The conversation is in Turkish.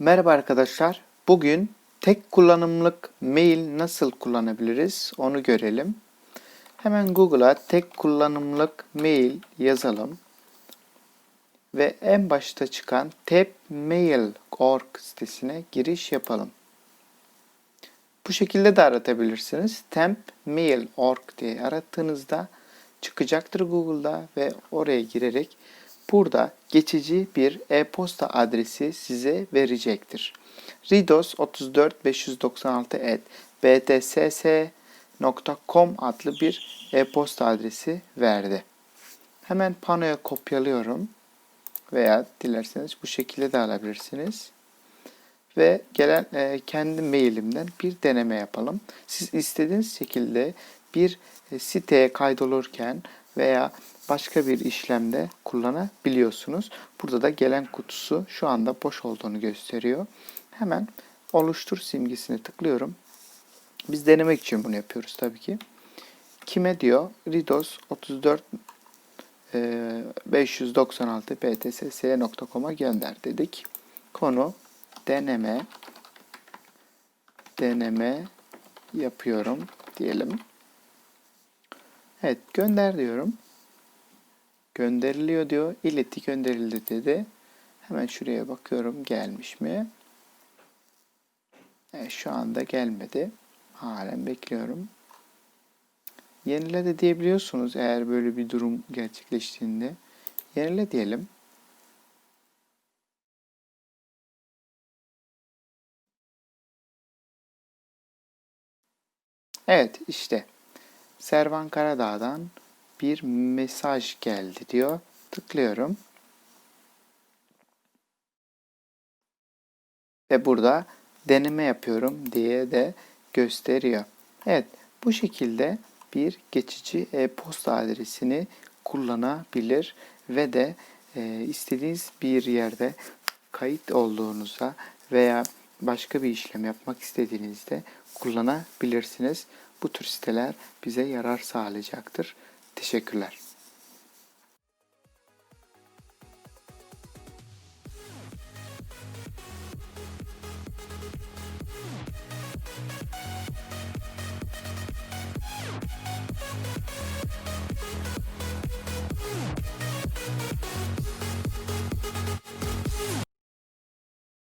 Merhaba arkadaşlar. Bugün tek kullanımlık mail nasıl kullanabiliriz onu görelim. Hemen Google'a tek kullanımlık mail yazalım. Ve en başta çıkan tapmail.org sitesine giriş yapalım. Bu şekilde de aratabilirsiniz. Tempmail.org diye arattığınızda çıkacaktır Google'da ve oraya girerek burada geçici bir e-posta adresi size verecektir. ridos 34596 btss.com adlı bir e-posta adresi verdi. Hemen panoya kopyalıyorum veya dilerseniz bu şekilde de alabilirsiniz ve gelen e, kendi mailimden bir deneme yapalım. Siz istediğiniz şekilde bir e, siteye kaydolurken veya başka bir işlemde kullanabiliyorsunuz. Burada da gelen kutusu şu anda boş olduğunu gösteriyor. Hemen oluştur simgesine tıklıyorum. Biz denemek için bunu yapıyoruz tabii ki. Kime diyor? Ridos 34 e, 596 btss.com'a gönder dedik. Konu deneme deneme yapıyorum diyelim. Evet gönder diyorum. Gönderiliyor diyor. İleti gönderildi dedi. Hemen şuraya bakıyorum gelmiş mi? Evet şu anda gelmedi. Halen bekliyorum. Yenile de diyebiliyorsunuz eğer böyle bir durum gerçekleştiğinde. Yenile diyelim. Evet işte Servan Karadağ'dan bir mesaj geldi diyor. Tıklıyorum. Ve burada deneme yapıyorum diye de gösteriyor. Evet bu şekilde bir geçici e-posta adresini kullanabilir ve de e, istediğiniz bir yerde kayıt olduğunuzda veya başka bir işlem yapmak istediğinizde kullanabilirsiniz. Bu tür siteler bize yarar sağlayacaktır. Teşekkürler.